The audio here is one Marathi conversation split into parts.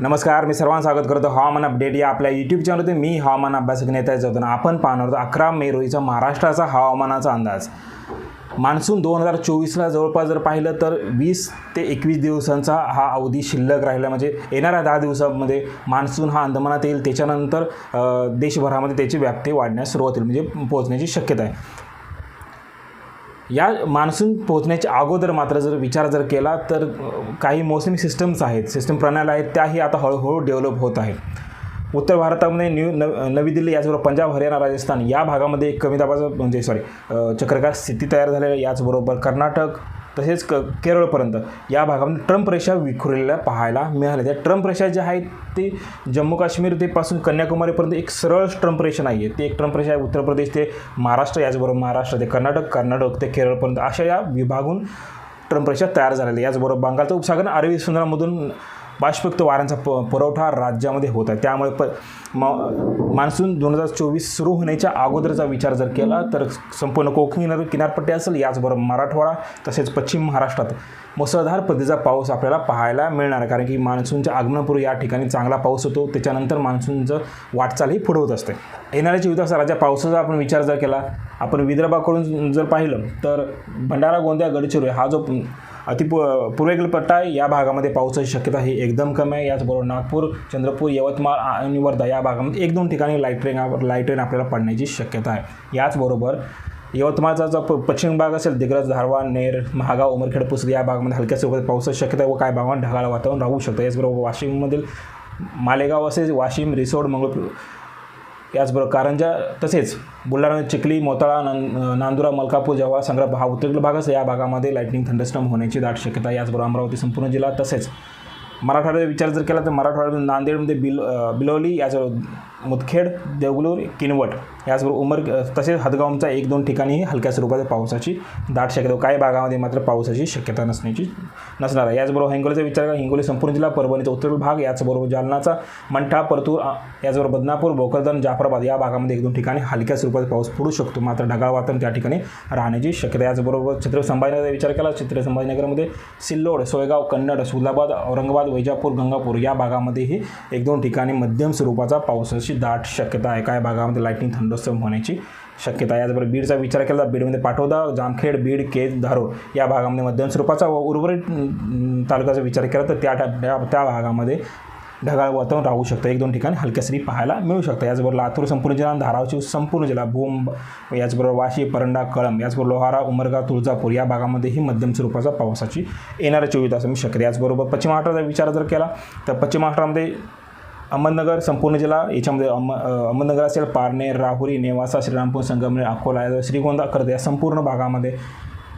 नमस्कार मी सर्वांना स्वागत करतो हवामान अपडेट या आपल्या यूट्यूब चॅनलमध्ये मी हवामान अभ्यासक नेत्याचा होतो आपण पाहणार आहोत अकरा मे रोजीचा महाराष्ट्राचा हवामानाचा अंदाज. मान्सून दोन हजार चोवीसला जवळपास जर पाहिलं तर वीस ते एकवीस दिवसांचा हा अवधी शिल्लक राहिला. म्हणजे येणाऱ्या दहा दिवसामध्ये मान्सून हा अंदमानात येईल. त्याच्यानंतर देशभरामध्ये त्याची व्याप्ती वाढण्यास सुरुवात होईल. म्हणजे पोहोचण्याची शक्यता आहे. या मान्सून पोहोचण्याच्या अगोदर मात्र जर विचार जर केला तर काही मोसमी सिस्टम्स आहेत सिस्टम प्रणाल्या आहेत त्याही आता हळूहळू डेव्हलप होत आहेत. उत्तर भारतामध्ये न्यू नव नवी दिल्ली याचबरोबर पंजाब हरियाणा राजस्थान या भागामध्ये कमी दाबाचं म्हणजे सॉरी चक्रकार स्थिती तयार झालेली आहे. याचबरोबर कर्नाटक तसेच क केरळपर्यंत. या भागामध्ये ट्रम्प रेषा विखुरलेल्या पाहायला मिळाल्या. त्या ट्रम्प रेषा ज्या आहेत ते जम्मू काश्मीर ते पासून कन्याकुमारीपर्यंत एक सरळ ट्रम्प रेषा नाही आहे ते एक ट्रम्प रेषा आहे. उत्तर प्रदेश ते महाराष्ट्र याचबरोबर महाराष्ट्र ते कर्नाटक कर्नाटक ते केरळपर्यंत अशा या विभागून ट्रम्प रेषा तयार झालेल्या याचबरोबर बंगालचा उपसागर अरबी समुद्रामधून बाष्पयुक्त वाऱ्यांचा प पुरवठा राज्यामध्ये होत आहे. त्यामुळे प म मान्सून दोन हजार चोवीस सुरू होण्याच्या अगोदरचा विचार जर केला तर संपूर्ण कोकणी किनारपट्टी असेल याचबरोबर मराठवाडा तसेच पश्चिम महाराष्ट्रात मुसळधार पद्धतीचा पाऊस आपल्याला पाहायला मिळणार आहे. कारण की मान्सूनच्या आगमनापूर्वी या ठिकाणी चांगला पाऊस होतो. त्याच्यानंतर मान्सूनचं वाटचालही पुढे होत असते. येणाऱ्या चोवीस तासात राज्या पावसाचा आपण विचार जर केला आपण विदर्भाकडून जर पाहिलं तर भंडारा गोंदिया गडचिरोली हा जो अति पू पूर्वेकडील पट्टा आहे या भागामध्ये पावसाची शक्यता ही एकदम कमी आहे. याचबरोबर नागपूर चंद्रपूर यवतमाळ आणि वर्धा या भागामध्ये एक दोन ठिकाणी लाइट रेन लाइट रेन आपल्याला पडण्याची शक्यता आहे. याचबरोबर यवतमाळचा जो प- पश्चिम भाग असेल दिग्रज धारवा नेर महागाव उमरखेड पुसद या भागामध्ये हलक्या स्वरूपात पावसाची शक्यता व काय भागात ढगाळ वातावरण राहू शकतं. याचबरोबर वाशिममधील मालेगाव असेल वाशिम रिसोड मंगळपूर याचबरोबर कारंजा तसेच बुलढाणा चिखली मोताळा नां नांदुरा मलकापूर जव्हार संग्रह हा उत्तरेकडील भाग असेल या भागामध्ये लाईटनिंग थंडस्टम होण्याची दाट शक्यता याचबरोबर अमरावती संपूर्ण जिल्हा तसेच मराठवाड्याचा विचार जर केला तर मराठवाड्यामध्ये नांदेडमध्ये बिल बिलोली याचबरोबर मुदखेड देवगलूर किनवट याचबरोबर उमर तसेच हदगावचा एक दोन ठिकाणी हलक्या स्वरूपाच्या पावसाची दाट शक्यता काही भागामध्ये मात्र पावसाची शक्यता नसण्याची नसणार आहे. याचबरोबर हिंगोलीचा विचार करा हिंगोली संपूर्ण जिल्हा परभणीचा उत्तर भाग याचबरोबर जालनाचा मंठा परतूर याचबरोबर बदनापूर भोकरदन जाफराबाद या भागामध्ये एक दोन ठिकाणी हलक्या स्वरूपात पाऊस पडू शकतो. मात्र ढगाळ वातावरण त्या ठिकाणी राहण्याची शक्यता याचबरोबर छत्र संभाजीनगरचा विचार केला छत्र संभाजीनगरमध्ये सिल्लोड सोयगाव कन्नड सुलाबाद औरंगाबाद वैजापूर गंगापूर या भागामध्येही एक दोन ठिकाणी मध्यम स्वरूपाचा पावसाची दाट शक्यता आहे. काय भागामध्ये लाईटिंग थंडोस्तम होण्याची शक्यता आहे. याचबरोबर बीडचा विचार केला तर बीडमध्ये पाटोदा जामखेड बीड केज धारोड या भागामध्ये मध्यम स्वरूपाचा व उर्वरित तालुक्याचा विचार केला तर त्या त्या त्या भागामध्ये ढगाळ वातावरण राहू शकतं. एक दोन ठिकाणी हलक्या सरी पाहायला मिळू शकतं. याचबरोबर लातूर संपूर्ण जिल्हा धारावची संपूर्ण जिल्हा भूम याचबरोबर वाशी परंडा कळंब याचबरोबर लोहारा उमरगा तुळजापूर या भागामध्येही मध्यम स्वरूपाचा पावसाची येणाऱ्या चोवीस मी शक्यता याचबरोबर पश्चिम महाराष्ट्राचा विचार जर केला तर पश्चिम महाराष्ट्रामध्ये अहमदनगर संपूर्ण जिल्हा याच्यामध्ये अहम अहमदनगर असेल पारनेर राहुरी नेवासा श्रीरामपूर संगमनेर अकोला या श्रीगोंदा कर्ज या संपूर्ण भागामध्ये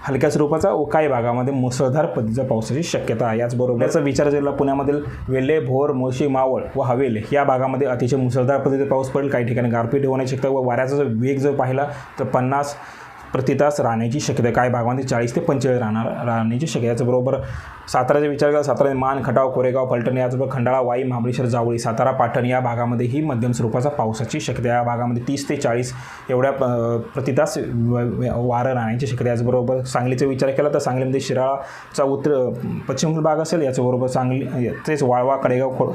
हलक्या स्वरूपाचा व काही भागामध्ये मुसळधार पद्धतीचा पावसाची शक्यता आहे. याचबरोबर याचा विचार केला पुण्यामधील वेल्हे भोर मोशी मावळ व हवेल या भागामध्ये अतिशय मुसळधार पद्धतीचा पाऊस पडेल. काही ठिकाणी गारपीट होण्याची शक्यता व वाऱ्याचा जर वेग जर पाहिला तर पन्नास प्रतितास राहण्याची शक्यता काय भागामध्ये चाळीस ते पंचेचाळीस राहणार राहण्याची शक्यता याचबरोबर साताराचा विचार केला सातारा मान खटाव कोरेगाव फलटण याचबरोबर खंडाळा वाई महाबळेश्वर जावळी सातारा पाटण या भागामध्येही मध्यम स्वरूपाचा पावसाची शक्यता या भागामध्ये तीस ते चाळीस एवढ्या प्रतितास व- वारं राहण्याची शक्यता याचबरोबर सांगलीचा विचार केला तर सांगलीमध्ये शिराळाचा उत्तर पश्चिम भाग असेल याचबरोबर सांगली तेच वाळवा कडेगाव खो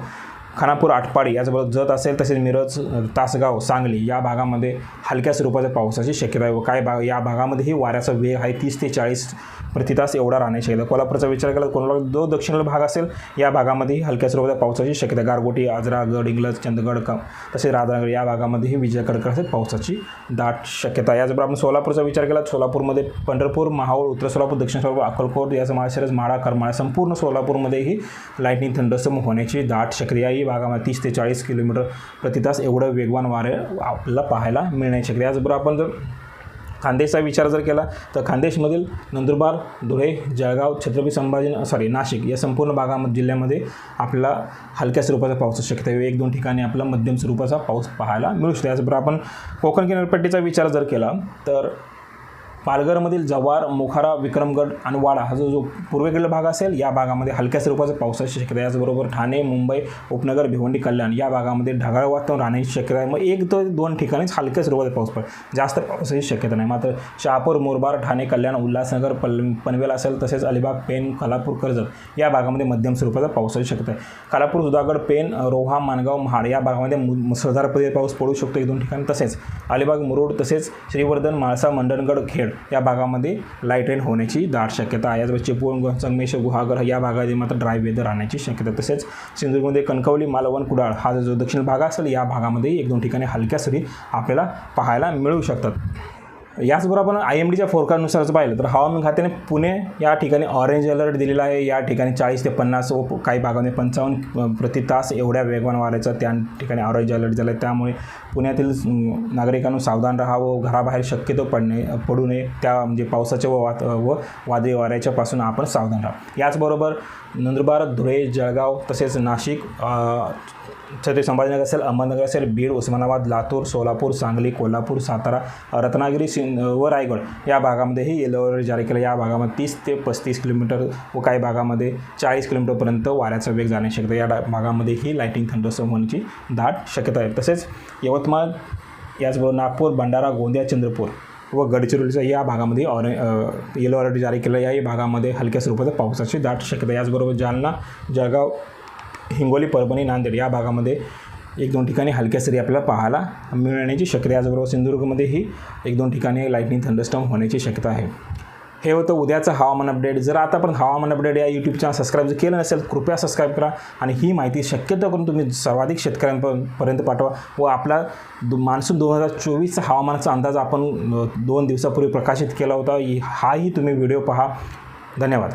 खानापूर आटपाडी याचबरोबर जत असेल तसेच मिरज तासगाव सांगली या भागामध्ये हलक्या स्वरूपाच्या पावसाची शक्यता आहे व काय भाग या भागामध्येही वाऱ्याचा वेग आहे तीस ते चाळीस प्रति तास एवढा राहण्याची शक्यता कोल्हापूरचा विचार केला कोल्हापूर जो दक्षिण भाग असेल या भागामध्येही हलक्या स्वरूपाच्या पावसाची शक्यता आहे. गारगोटी आजरा गड इंग्लज चंदगड क तसेच राधानगर या भागामध्येही विजय कडकड पावसाची दाट शक्यता आहे. याचबरोबर आपण सोलापूरचा विचार केला सोलापूरमध्ये पंढरपूर माहूर उत्तर सोलापूर दक्षिण सोलापूर अक्कलकोट याचं माळशिरस माळा करमाळा संपूर्ण सोलापूरमध्येही लाईटनिंग थंडसम होण्याची दाट शक्यता शहरी भागामध्ये तीस ते चाळीस किलोमीटर प्रतितास एवढं वेगवान वारे आपल्याला पाहायला मिळण्याची शक्यता याचबरोबर आपण जर खानदेशचा विचार जर केला तर खानदेशमधील नंदुरबार धुळे जळगाव छत्रपती संभाजी सॉरी नाशिक या संपूर्ण भागामध्ये जिल्ह्यामध्ये आपला हलक्या स्वरूपाचा पाऊस असू आहे. एक दोन ठिकाणी आपला मध्यम स्वरूपाचा पाऊस पाहायला मिळू शकतो. याचबरोबर आपण कोकण किनारपट्टीचा विचार जर केला तर पालघरमधील जव्हार मोखारा विक्रमगड आणि वाडा हा जो जो पूर्वेकडील भाग असेल या भागामध्ये हलक्या स्वरूपाचं पावसाची शक्यता आहे. याचबरोबर ठाणे मुंबई उपनगर भिवंडी कल्याण या भागामध्ये ढगाळ वातावरण राहण्याची शक्यता आहे. मग एक तर दोन ठिकाणीच हलक्या स्वरूपात पाऊस पडेल जास्त पावसाची शक्यता नाही. मात्र शहापूर मुरबार ठाणे कल्याण उल्हासनगर पल पनवेल असेल तसेच अलिबाग पेन कोल्हापूर कर्जत या भागामध्ये मध्यम स्वरूपाचा पावसाची शक्यता आहे. कोल्हापूर सुधागड पेन रोहा मानगाव महाड या भागामध्ये मु- मुसळधार पाऊस पडू शकतो. एक दोन ठिकाणी तसेच अलिबाग मुरुड तसेच श्रीवर्धन माळसा मंडणगड खेड या भागामध्ये लाइट रेन होण्याची दाट शक्यता आहे. याचबरोबर चिपळूण संगमेश्वर गुहागर या भागामध्ये मात्र ड्राय वेदर राहण्याची शक्यता. तसेच सिंधुदुर्गमध्ये कणकवली मालवण कुडाळ हा जो दक्षिण भाग असेल या भागामध्ये एक दोन ठिकाणी हलक्या सरी आपल्याला पाहायला मिळू शकतात. याचबरोबर आय एम डीच्या फोरकानुसारच जर पाहिलं तर हवामान खात्याने पुणे या ठिकाणी ऑरेंज अलर्ट दिलेला आहे. या ठिकाणी चाळीस ते पन्नास व काही भागामध्ये पंचावन्न प्रति तास एवढ्या वेगवान वाऱ्याचा त्या ठिकाणी ऑरेंज अलर्ट झाला आहे त्यामुळे पुण्यातील अं, नागरिकांनी सावधान राहावं घराबाहेर शक्यतो पडणे पडू नये. त्या म्हणजे पावसाच्या व वात व वादळी वाऱ्याच्या पासून आपण सावधान राहा याचबरोबर नंदुरबार धुळे जळगाव तसेच नाशिक छत्रपती संभाजीनगर असेल अहमदनगर असेल बीड उस्मानाबाद लातूर सोलापूर सांगली कोल्हापूर सातारा रत्नागिरी सिं व रायगड या भागामध्येही येलो अलर्ट जारी केला. या भागामध्ये तीस ते पस्तीस किलोमीटर व काही भागामध्ये चाळीस किलोमीटरपर्यंत वाऱ्याचा वेग जाणे शकतो. या डा- भागामध्येही लाईटिंग थंडसम होण्याची दाट शक्यता आहे. तसेच यवतमाळ याचबरोबर नागपूर भंडारा गोंदिया चंद्रपूर व गडचिरोलीचा या भागामध्ये ऑरे येलो अलर्ट जारी केला. याही भागामध्ये हलक्या स्वरूपाचा पावसाची दाट शक्यता आहे. याचबरोबर जालना जळगाव हिंगोली परभणी नांदेड या भागामध्ये एक दोन ठिकाणी हलक्या सरी आपल्याला पाहायला मिळण्याची शक्यता आहे. याचबरोबर सिंधुदुर्गमध्येही एक दोन ठिकाणी लाईटनिंग थंडरस्टॉम होण्याची शक्यता आहे. हे होतं उद्याचं हवामान अपडेट जर आतापर्यंत हवामान अपडेट या यूट्यूब चॅनल सबस्क्राईब जर केलं नसेल कृपया सबस्क्राईब करा आणि ही माहिती शक्यतो करून तुम्ही सर्वाधिक शेतकऱ्यांपर्यंत पाठवा व आपला दु मान्सून दोन हजार चोवीसचा हवामानाचा अंदाज आपण दोन दिवसापूर्वी प्रकाशित केला होता. हाही तुम्ही व्हिडिओ पहा. धन्यवाद.